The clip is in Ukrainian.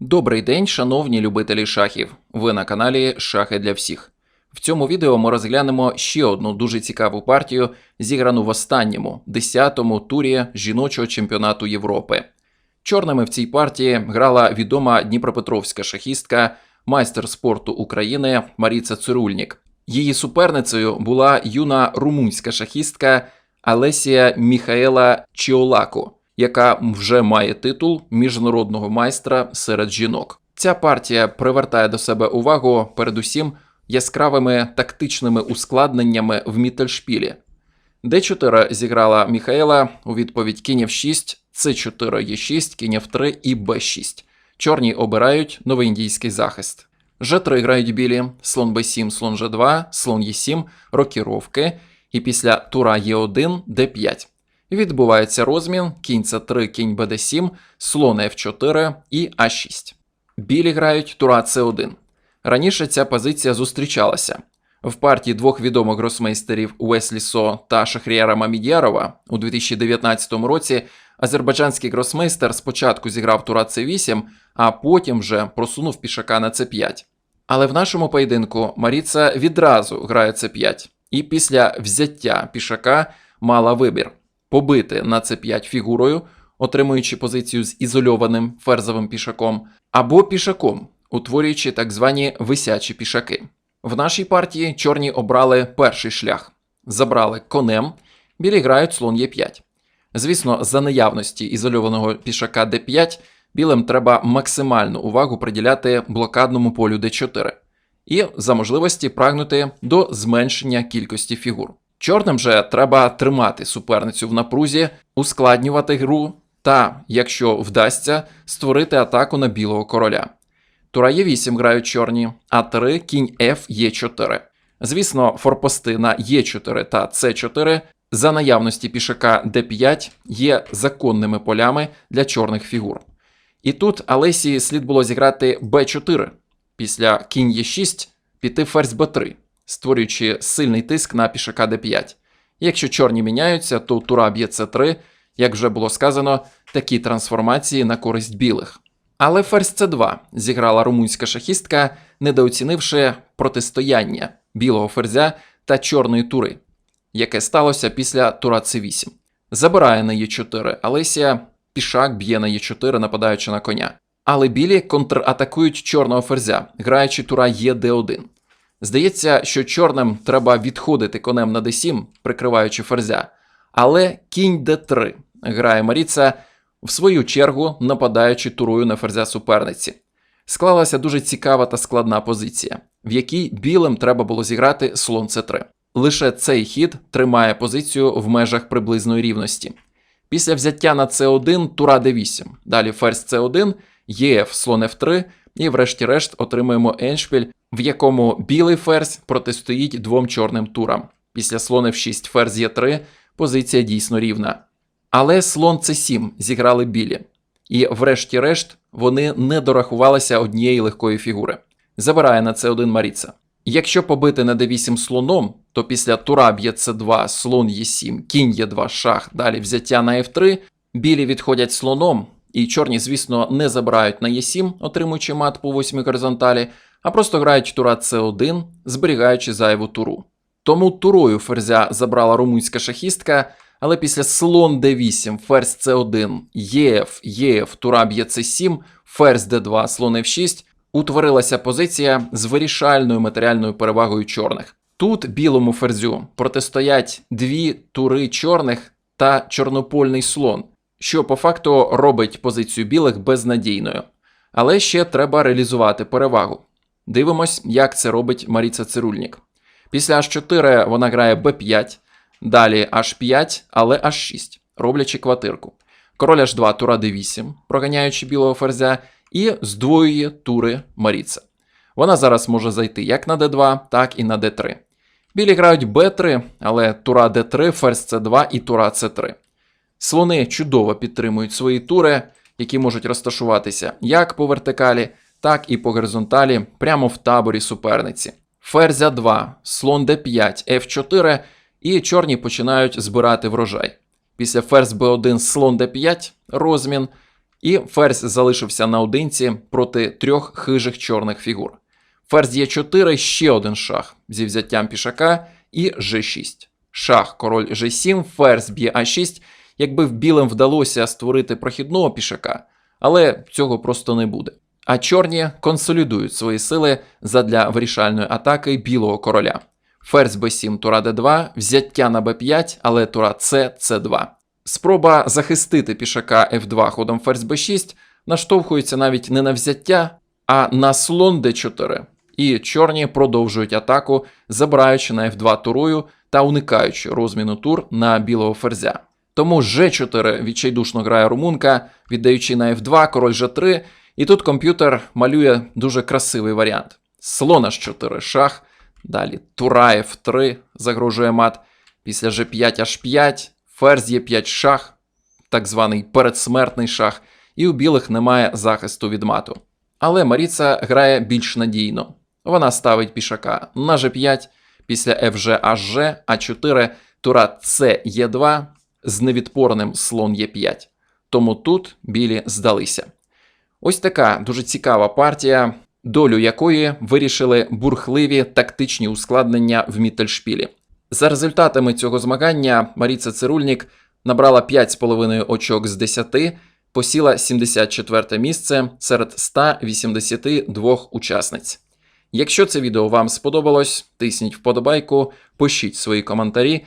Добрий день, шановні любителі шахів. Ви на каналі Шахи для всіх. В цьому відео ми розглянемо ще одну дуже цікаву партію, зіграну в останньому 10-му турі жіночого чемпіонату Європи. Чорними в цій партії грала відома дніпропетровська шахістка, майстер спорту України Маріца Цирульнік. Її суперницею була юна румунська шахістка Алесія Міхаела Чіолако, яка вже має титул міжнародного майстра серед жінок. Ця партія привертає до себе увагу передусім яскравими тактичними ускладненнями в Міттельшпілі. Д4 зіграла Міхаела у відповідь кінь F6, С4 Е6, кінь F3 і Б6. Чорні обирають новоіндійський захист. Ж3 грають білі, слон Б7, слон Ж2, слон Е7, рокіровки, і після тура Е1, Д5. Відбувається розмін, кінь С3, кінь БД7, слон F4 і А6. Білі грають тура С1. Раніше ця позиція зустрічалася. В партії двох відомих гросмейстерів Уеслі Со та Шахріяра Мамідярова у 2019 році азербайджанський гросмейстер спочатку зіграв тура С8, а потім вже просунув пішака на С5. Але в нашому поєдинку Маріца відразу грає С5, і після взяття пішака мала вибір побити на С5 фігурою, отримуючи позицію з ізольованим ферзовим пішаком, або пішаком, утворюючи так звані висячі пішаки. В нашій партії чорні обрали перший шлях, забрали конем, білі грають слон Е5. Звісно, за наявності ізольованого пішака d5 білим треба максимальну увагу приділяти блокадному полю d4 і за можливості прагнути до зменшення кількості фігур. Чорним же треба тримати суперницю в напрузі, ускладнювати гру та, якщо вдасться, створити атаку на білого короля. Тура Е8 грають чорні, А3, кінь F, Е4. Звісно, форпости на Е4 та С4 за наявності пішака d5 є законними полями для чорних фігур. І тут Алесії слід було зіграти b4, після кінь Е6 піти ферзь b3, створюючи сильний тиск на пішака d5. Якщо чорні міняються, то тура б'є c3, як вже було сказано, такі трансформації на користь білих. Але ферзь c2 зіграла румунська шахістка, недооцінивши протистояння білого ферзя та чорної тури, яке сталося після тура c8. Забирає на Е4, Алесія пішак б'є на Е4, нападаючи на коня. Але білі контратакують чорного ферзя, граючи тура Е1. Здається, що чорним треба відходити конем на d7, прикриваючи ферзя. Але кінь d3 грає Маріца, в свою чергу нападаючи турою на ферзя суперниці. Склалася дуже цікава та складна позиція, в якій білим треба було зіграти слон c3. Лише цей хід тримає позицію в межах приблизної рівності. Після взяття на c1 тура d8, далі ферзь c1, єф, слон f3, і врешті-решт отримуємо еншпіль, в якому білий ферзь протистоїть двом чорним турам. Після слон f6, ферзь e3, позиція дійсно рівна. Але слон c7 зіграли білі. І врешті-решт вони не дорахувалися однієї легкої фігури. Забирає на c1 Маріца. Якщо побити на d8 слоном, то після тура б'є c2, слон e7, кінь e2, шах, далі взяття на f3, білі відходять слоном, і чорні, звісно, не забирають на e7, отримуючи мат по 8 горизонталі, а просто грають тура c1, зберігаючи зайву туру. Тому турою ферзя забрала румунська шахістка, але після слон d8, ферзь c1, єф, єф, тура б'є c7, ферзь d2, слон f6, утворилася позиція з вирішальною матеріальною перевагою чорних. Тут білому ферзю протистоять дві тури чорних та чорнопольний слон, що по факту робить позицію білих безнадійною. Але ще треба реалізувати перевагу. Дивимось, як це робить Маріца Цирульнік. Після H4 вона грає b5, далі H5, але H6, роблячи квартирку. Король H2, тура d8, проганяючи білого ферзя, і здвоює тури Маріца. Вона зараз може зайти як на d2, так і на d3. Білі грають b3, але тура d3, ферзь c2 і тура c3. Слони чудово підтримують свої тури, які можуть розташуватися як по вертикалі, так і по горизонталі, прямо в таборі суперниці. Ферзя 2, слон d5, f4, і чорні починають збирати врожай. Після ферзь b1, слон d5, розмін, І ферзь залишився наодинці проти трьох хижих чорних фігур. Ферзь Е4, ще один шах зі взяттям пішака і G6. Шах, король G7, ферзь б'є А6. Якби в білим вдалося створити прохідного пішака, але цього просто не буде. А чорні консолідують свої сили задля вирішальної атаки білого короля. Ферзь b7, тура d2, взяття на b5, але тура c, c2. Спроба захистити пішака f2 ходом ферзь b6 наштовхується навіть не на взяття, а на слон d4. І чорні продовжують атаку, забираючи на f2 турою та уникаючи розміну тур на білого ферзя. Тому G4 відчайдушно грає румунка, віддаючи на F2, король G3, і тут комп'ютер малює дуже красивий варіант. Слон H4 шах, далі тура F3 загрожує мат, після G5 H5, ферзь Е5 шах, так званий передсмертний шах, і у білих немає захисту від мату. Але Маріца грає більш надійно. Вона ставить пішака на G5, після FG HG, А4, тура C Е2, з невідпорним слон Е5. Тому тут білі здалися. Ось така дуже цікава партія, долю якої вирішили бурхливі тактичні ускладнення в Міттельшпілі. За результатами цього змагання Маріца Цирульнік набрала 5,5 очок з 10, посіла 74 місце серед 182 учасниць. Якщо це відео вам сподобалось, тисніть вподобайку, пишіть свої коментарі